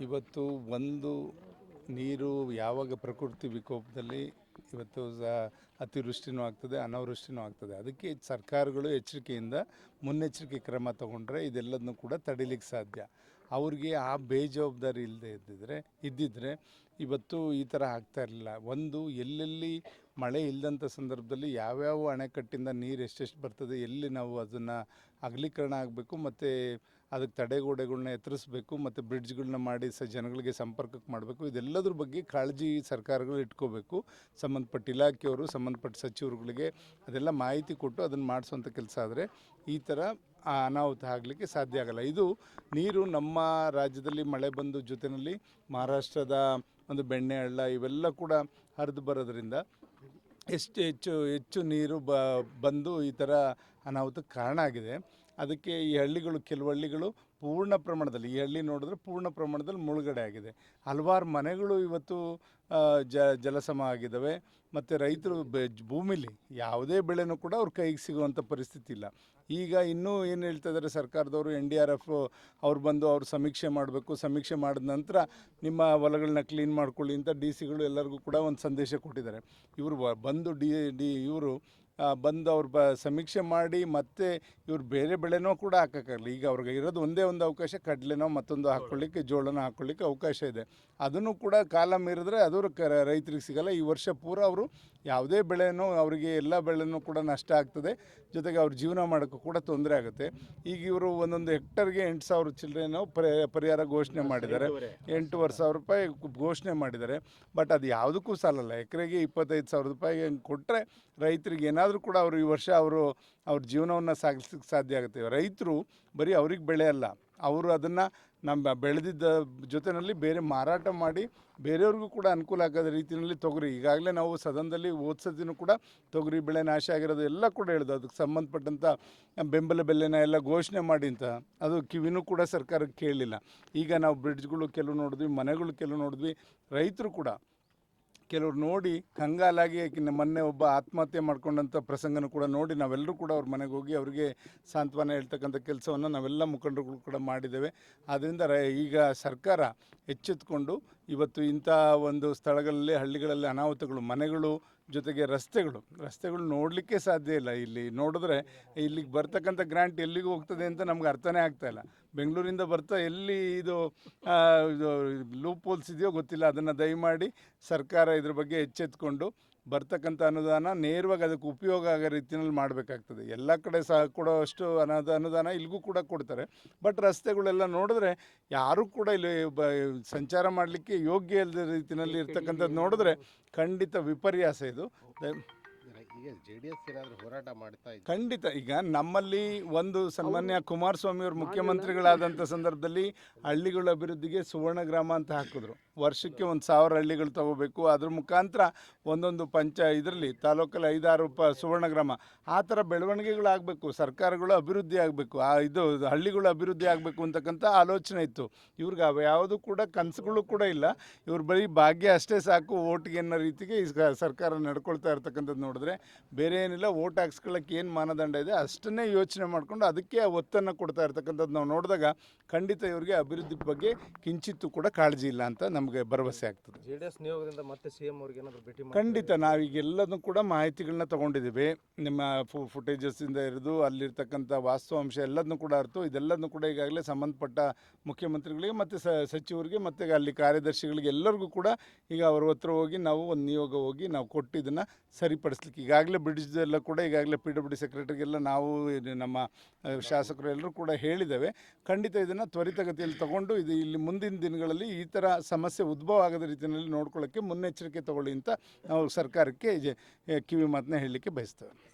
ಇವತ್ತು ಒಂದು ನೀರು ಯಾವಾಗ ಪ್ರಕೃತಿ ವಿಕೋಪದಲ್ಲಿ ಇವತ್ತು ಅತಿವೃಷ್ಟಿನೂ ಆಗ್ತದೆ, ಅನಾವೃಷ್ಟಿನೂ ಆಗ್ತದೆ. ಅದಕ್ಕೆ ಸರ್ಕಾರಗಳು ಎಚ್ಚರಿಕೆಯಿಂದ ಮುನ್ನೆಚ್ಚರಿಕೆ ಕ್ರಮ ತಗೊಂಡ್ರೆ ಇದೆಲ್ಲದನ್ನು ಕೂಡ ತಡಿಲಿಕ್ಕೆ ಸಾಧ್ಯ. ಅವ್ರಿಗೆ ಆ ಬೇಜವಾಬ್ದಾರಿ ಇಲ್ಲದೆ ಇದ್ದಿದ್ರೆ ಇದ್ದಿದ್ರೆ ಇವತ್ತು ಈ ಥರ ಆಗ್ತಾ ಇರಲಿಲ್ಲ. ಒಂದು, ಎಲ್ಲೆಲ್ಲಿ ಮಳೆ ಇಲ್ಲದಂಥ ಸಂದರ್ಭದಲ್ಲಿ ಯಾವ್ಯಾವ ಅಣೆಕಟ್ಟಿಂದ ನೀರು ಎಷ್ಟೆಷ್ಟು ಬರ್ತದೆ, ಎಲ್ಲಿ ನಾವು ಅದನ್ನು ಅಗಲೀಕರಣ ಆಗಬೇಕು, ಮತ್ತು ಅದಕ್ಕೆ ತಡೆಗೋಡೆಗಳನ್ನ ಎತ್ತರಿಸ್ಬೇಕು ಮತ್ತು ಬ್ರಿಡ್ಜ್ಗಳನ್ನ ಮಾಡಿ ಸ ಜನಗಳಿಗೆ ಸಂಪರ್ಕಕ್ಕೆ ಮಾಡಬೇಕು, ಇದೆಲ್ಲದ್ರ ಬಗ್ಗೆ ಕಾಳಜಿ ಸರ್ಕಾರಗಳು ಇಟ್ಕೋಬೇಕು. ಸಂಬಂಧಪಟ್ಟ ಇಲಾಖೆಯವರು, ಸಂಬಂಧಪಟ್ಟ ಸಚಿವರುಗಳಿಗೆ ಅದೆಲ್ಲ ಮಾಹಿತಿ ಕೊಟ್ಟು ಅದನ್ನು ಮಾಡಿಸುವಂಥ ಕೆಲಸ ಆದರೆ ಈ ಥರ ಅನಾಹುತ ಆಗಲಿಕ್ಕೆ ಸಾಧ್ಯ ಆಗಲ್ಲ. ಇದು ನೀರು ನಮ್ಮ ರಾಜ್ಯದಲ್ಲಿ ಮಳೆ ಬಂದು ಜೊತೆಯಲ್ಲಿ ಮಹಾರಾಷ್ಟ್ರದ ಒಂದು ಬೆಣ್ಣೆ ಹಳ್ಳ ಇವೆಲ್ಲ ಕೂಡ ಹರಿದು ಬರೋದ್ರಿಂದ ಎಷ್ಟು ಹೆಚ್ಚು ಹೆಚ್ಚು ನೀರು ಬ, ಬಂದು ಈ ಥರ ಅನಾಹುತಕ್ಕೆ ಕಾರಣ ಆಗಿದೆ. ಅದಕ್ಕೆ ಈ ಹಳ್ಳಿಗಳು, ಕೆಲವು ಹಳ್ಳಿಗಳು ಪೂರ್ಣ ಪ್ರಮಾಣದಲ್ಲಿ, ಈ ಹಳ್ಳಿ ನೋಡಿದ್ರೆ ಪೂರ್ಣ ಪ್ರಮಾಣದಲ್ಲಿ ಮುಳುಗಡೆ ಆಗಿದೆ. ಹಲವಾರು ಮನೆಗಳು ಇವತ್ತು ಜ, ಜಲಸಮ ಆಗಿದ್ದಾವೆ. ಮತ್ತು ರೈತರು ಭೂಮಿಲಿ ಯಾವುದೇ ಬೆಳೆನೂ ಕೂಡ ಅವ್ರ ಕೈಗೆ ಸಿಗುವಂಥ ಪರಿಸ್ಥಿತಿ ಇಲ್ಲ. ಈಗ ಇನ್ನೂ ಏನು ಹೇಳ್ತಾ ಇದ್ದಾರೆ ಸರ್ಕಾರದವರು, ಎನ್ ಡಿ ಆರ್ ಎಫ್ ಅವ್ರು ಬಂದು ಅವ್ರು ಸಮೀಕ್ಷೆ ಮಾಡಬೇಕು. ಸಮೀಕ್ಷೆ ಮಾಡಿದ ನಂತರ ನಿಮ್ಮ ಹೊಲಗಳನ್ನ ಕ್ಲೀನ್ ಮಾಡ್ಕೊಳ್ಳಿ ಅಂತ ಡಿ ಸಿಗಳು ಎಲ್ಲರಿಗೂ ಕೂಡ ಒಂದು ಸಂದೇಶ ಕೊಟ್ಟಿದ್ದಾರೆ. ಇವರು ಬಂದು ಡಿ ಡಿ, ಇವರು ಬಂದು ಅವ್ರು ಬ ಸಮೀಕ್ಷೆ ಮಾಡಿ ಮತ್ತೆ ಇವ್ರು ಬೇರೆ ಬೆಳೆನೋ ಕೂಡ ಹಾಕೋಕ್ಕಾಗಲಿ ಈಗ ಅವ್ರಿಗೆ ಇರೋದು ಒಂದೇ ಒಂದು ಅವಕಾಶ, ಕಡಲೆನೋ ಮತ್ತೊಂದು ಹಾಕ್ಕೊಳ್ಳಿಕ್ಕೆ, ಜೋಳನ ಹಾಕ್ಕೊಳ್ಳಿಕ್ಕೆ ಅವಕಾಶ ಇದೆ. ಅದನ್ನು ಕೂಡ ಕಾಲ ಮೀರಿದ್ರೆ ಅದು ರೈತರಿಗೆ ಸಿಗಲ್ಲ. ಈ ವರ್ಷ ಪೂರ ಅವರು ಯಾವುದೇ ಬೆಳೆಯನ್ನು ಅವರಿಗೆ ಎಲ್ಲ ಬೆಳೆನೂ ಕೂಡ ನಷ್ಟ ಆಗ್ತದೆ. ಜೊತೆಗೆ ಅವ್ರ ಜೀವನ ಮಾಡೋಕ್ಕೂ ಕೂಡ ತೊಂದರೆ ಆಗುತ್ತೆ. ಈಗ ಇವರು ಒಂದೊಂದು ಹೆಕ್ಟರ್ಗೆ ಎಂಟು ಸಾವಿರ ಚಿಲ್ಲರೆನೋ ಪರಿ, ಪರಿಹಾರ ಘೋಷಣೆ ಮಾಡಿದ್ದಾರೆ. ಎಂಟೂವರೆ ಸಾವಿರ ರೂಪಾಯಿ ಘೋಷಣೆ ಮಾಡಿದ್ದಾರೆ. ಬಟ್ ಅದು ಯಾವುದಕ್ಕೂ ಸಾಲಲ್ಲ. ಎಕರೆಗೆ ಇಪ್ಪತ್ತೈದು ಸಾವಿರ ರೂಪಾಯಿಗೆ ಕೊಟ್ಟರೆ ರೈತರಿಗೆ ಏನಾದರೂ ಕೂಡ ಅವರು ಈ ವರ್ಷ ಅವರು, ಅವ್ರ ಜೀವನವನ್ನು ಸಾಗಿಸ್ಲಿಕ್ಕೆ ಸಾಧ್ಯ ಆಗುತ್ತೆ. ರೈತರು ಬರೀ ಅವ್ರಿಗೆ ಬೆಳೆ ಅಲ್ಲ. ಅವರು ಅದನ್ನು ನಮ್ಮ ಬೆಳೆದಿದ್ದ ಜೊತೆಯಲ್ಲಿ ಬೇರೆ ಮಾರಾಟ ಮಾಡಿ ಬೇರೆಯವ್ರಿಗೂ ಕೂಡ ಅನುಕೂಲ ಆಗದ ರೀತಿಯಲ್ಲಿ ತೊಗರಿ. ಈಗಾಗಲೇ ನಾವು ಸದನದಲ್ಲಿ ಓದ್ಸೋದಿನೂ ಕೂಡ ತೊಗರಿ ಬೆಳೆ ನಾಶ ಆಗಿರೋದು ಎಲ್ಲ ಕೂಡ ಹೇಳಿದೆ. ಅದಕ್ಕೆ ಸಂಬಂಧಪಟ್ಟಂಥ ಬೆಂಬಲ ಬೆಲೆನ ಎಲ್ಲ ಘೋಷಣೆ ಮಾಡಿ ಅಂತ. ಅದು ಕಿವಿನೂ ಕೂಡ ಸರ್ಕಾರಕ್ಕೆ ಕೇಳಲಿಲ್ಲ. ಈಗ ನಾವು ಬ್ರಿಡ್ಜ್ಗಳು ಕೆಲವು ನೋಡಿದ್ವಿ, ಮನೆಗಳು ಕೆಲವು ನೋಡಿದ್ವಿ, ರೈತರು ಕೂಡ ಕೆಲವ್ರು ನೋಡಿ ಕಂಗಾಲಾಗಿ ಮೊನ್ನೆ ಒಬ್ಬ ಆತ್ಮಹತ್ಯೆ ಮಾಡ್ಕೊಂಡಂಥ ಪ್ರಸಂಗನೂ ಕೂಡ ನೋಡಿ ನಾವೆಲ್ಲರೂ ಕೂಡ ಅವ್ರ ಮನೆಗೆ ಹೋಗಿ ಅವರಿಗೆ ಸಾಂತ್ವನ ಹೇಳ್ತಕ್ಕಂಥ ಕೆಲಸವನ್ನು ನಾವೆಲ್ಲ ಮುಖಂಡರುಗಳು ಕೂಡ ಮಾಡಿದ್ದೇವೆ. ಆದ್ದರಿಂದ ಈಗ ಸರ್ಕಾರ ಎಚ್ಚೆತ್ಕೊಂಡು ಇವತ್ತು ಇಂಥ ಒಂದು ಸ್ಥಳಗಳಲ್ಲಿ, ಹಳ್ಳಿಗಳಲ್ಲಿ ಅನಾಹುತಗಳು, ಮನೆಗಳು ಜೊತೆಗೆ ರಸ್ತೆಗಳು ರಸ್ತೆಗಳು ನೋಡಲಿಕ್ಕೆ ಸಾಧ್ಯ ಇಲ್ಲ. ಇಲ್ಲಿ ನೋಡಿದ್ರೆ ಇಲ್ಲಿಗೆ ಬರ್ತಕ್ಕಂಥ ಗ್ರ್ಯಾಂಟ್ ಎಲ್ಲಿಗೆ ಹೋಗ್ತದೆ ಅಂತ ನಮ್ಗೆ ಅರ್ಥನೇ ಆಗ್ತಾ ಇಲ್ಲ. ಬೆಂಗಳೂರಿಂದ ಬರ್ತಾ ಎಲ್ಲಿ ಇದು ಲೂಪ್ ಹೋಲ್ಸ್ ಇದೆಯೋ ಗೊತ್ತಿಲ್ಲ. ಅದನ್ನು ದಯಮಾಡಿ ಸರ್ಕಾರ ಇದ್ರ ಬಗ್ಗೆ ಎಚ್ಚೆತ್ಕೊಂಡು ಬರ್ತಕ್ಕಂಥ ಅನುದಾನ ನೇರವಾಗಿ ಅದಕ್ಕೆ ಉಪಯೋಗ ಆಗೋ ರೀತಿಯಲ್ಲಿ ಮಾಡಬೇಕಾಗ್ತದೆ. ಎಲ್ಲ ಕಡೆ ಸಹ ಕೊಡೋಷ್ಟು ಅನದ ಅನುದಾನ ಇಲ್ಲಿಗೂ ಕೂಡ ಕೊಡ್ತಾರೆ. ಬಟ್ ರಸ್ತೆಗಳೆಲ್ಲ ನೋಡಿದ್ರೆ ಯಾರೂ ಕೂಡ ಇಲ್ಲಿ ಬ ಸಂಚಾರ ಮಾಡಲಿಕ್ಕೆ ಯೋಗ್ಯ ಇಲ್ಲದ ರೀತಿಯಲ್ಲಿ ಇರ್ತಕ್ಕಂಥದ್ದು ನೋಡಿದ್ರೆ ಖಂಡಿತ ವಿಪರ್ಯಾಸ ಇದು. ಹೋರಾಟ ಮಾಡ್ತಾ ಖಂಡಿತ. ಈಗ ನಮ್ಮಲ್ಲಿ ಒಂದು ಸನ್ಮಾನ್ಯ ಕುಮಾರಸ್ವಾಮಿ ಅವರು ಮುಖ್ಯಮಂತ್ರಿಗಳಾದಂಥ ಸಂದರ್ಭದಲ್ಲಿ ಹಳ್ಳಿಗಳ ಅಭಿವೃದ್ಧಿಗೆ ಸುವರ್ಣ ಗ್ರಾಮ ಅಂತ ಹಾಕಿದ್ರು. ವರ್ಷಕ್ಕೆ ಒಂದು ಸಾವಿರ ಹಳ್ಳಿಗಳು ತಗೋಬೇಕು. ಅದ್ರ ಮುಖಾಂತರ ಒಂದೊಂದು ಪಂಚ ಇದರಲ್ಲಿ ತಾಲೂಕಲ್ಲಿ ಐದಾರು ಪ ಸುವರ್ಣ ಗ್ರಾಮ ಆ ಥರ ಬೆಳವಣಿಗೆಗಳಾಗಬೇಕು. ಸರ್ಕಾರಗಳು ಅಭಿವೃದ್ಧಿ ಆಗಬೇಕು. ಆ ಇದು ಹಳ್ಳಿಗಳು ಅಭಿವೃದ್ಧಿ ಆಗಬೇಕು ಅಂತಕ್ಕಂಥ ಆಲೋಚನೆ ಇತ್ತು. ಇವ್ರಿಗೆ ಅವು ಯಾವುದು ಕೂಡ ಕನಸುಗಳು ಕೂಡ ಇಲ್ಲ. ಇವ್ರ ಬರೀ ಭಾಗ್ಯ ಅಷ್ಟೇ ಸಾಕು ಓಟ್ಗೆ ಅನ್ನೋ ರೀತಿಗೆ ಈ ಸರ್ಕಾರ ನಡ್ಕೊಳ್ತಾ ಇರ್ತಕ್ಕಂಥದ್ದು ನೋಡಿದ್ರೆ ಬೇರೆ ಏನಿಲ್ಲ ಓಟ್ ಹಾಕ್ಸ್ಕೊಳ್ಳೋಕೆ ಏನು ಮಾನದಂಡ ಇದೆ ಅಷ್ಟನ್ನೇ ಯೋಚನೆ ಮಾಡಿಕೊಂಡು ಅದಕ್ಕೆ ಒತ್ತನ್ನು ಕೊಡ್ತಾ ಇರ್ತಕ್ಕಂಥದ್ದು ನಾವು ನೋಡಿದಾಗ ಖಂಡಿತ ಇವ್ರಿಗೆ ಅಭಿವೃದ್ಧಿ ಬಗ್ಗೆ ಕಿಂಚಿತ್ತೂ ಕೂಡ ಕಾಳಜಿ ಇಲ್ಲ ಅಂತ ನಮಗೆ ಭರವಸೆ ಆಗ್ತದೆ. ಜೆ ಡಿ ಎಸ್ ನಿಯೋಗದಿಂದ ಮತ್ತೆ ಸಿ ಎಂ ಅವ್ರಿಗೆ ಏನಾದ್ರು ಭೇಟಿ ಮಾಡಿ ಖಂಡಿತ ನಾವೀಗ ಎಲ್ಲದನ್ನು ಕೂಡ ಮಾಹಿತಿಗಳನ್ನ ತೊಗೊಂಡಿದ್ದೀವಿ. ನಿಮ್ಮ ಫು ಫುಟೇಜಸ್ಸಿಂದ ಹಿಡಿದು ಅಲ್ಲಿರ್ತಕ್ಕಂಥ ವಾಸ್ತವಾಂಶ ಎಲ್ಲದನ್ನು ಕೂಡ ಅರ್ತು ಇದೆಲ್ಲದನ್ನು ಕೂಡ ಈಗಾಗಲೇ ಸಂಬಂಧಪಟ್ಟ ಮುಖ್ಯಮಂತ್ರಿಗಳಿಗೆ ಮತ್ತು ಸ ಸಚಿವರಿಗೆ ಮತ್ತು ಅಲ್ಲಿ ಕಾರ್ಯದರ್ಶಿಗಳಿಗೆ ಎಲ್ಲರಿಗೂ ಕೂಡ ಈಗ ಅವ್ರ ಹತ್ರ ಹೋಗಿ ನಾವು ಒಂದು ನಿಯೋಗ ಹೋಗಿ ನಾವು ಕೊಟ್ಟು ಇದನ್ನು ಸರಿಪಡಿಸ್ಲಿಕ್ಕೆ ಈಗಾಗಲೇ ಬ್ರಿಡ್ಜ್ದೆಲ್ಲ ಕೂಡ ಈಗಾಗಲೇ ಪಿ ಡಬ್ಲ್ಯೂ ಡಿ ಸೆಕ್ರೆಟರಿಗೆಲ್ಲ ನಾವು ಇದು ನಮ್ಮ ಶಾಸಕರು ಎಲ್ಲರೂ ಕೂಡ ಹೇಳಿದ್ದೇವೆ. ಖಂಡಿತ ಇದನ್ನು ತ್ವರಿತಗತಿಯಲ್ಲಿ ತಗೊಂಡು ಇದು ಇಲ್ಲಿ ಮುಂದಿನ ದಿನಗಳಲ್ಲಿ ಈ ಥರ ಸಮಸ್ಯೆ ಉದ್ಭವ ಆಗದ ರೀತಿಯಲ್ಲಿ ನೋಡ್ಕೊಳ್ಳೋಕ್ಕೆ ಮುನ್ನೆಚ್ಚರಿಕೆ ತಗೊಳ್ಳಿ ಅಂತ ನಾವು ಸರ್ಕಾರಕ್ಕೆ ಕಿವಿ ಮಾತನ್ನ ಹೇಳಲಿಕ್ಕೆ ಬಯಸ್ತೇವೆ.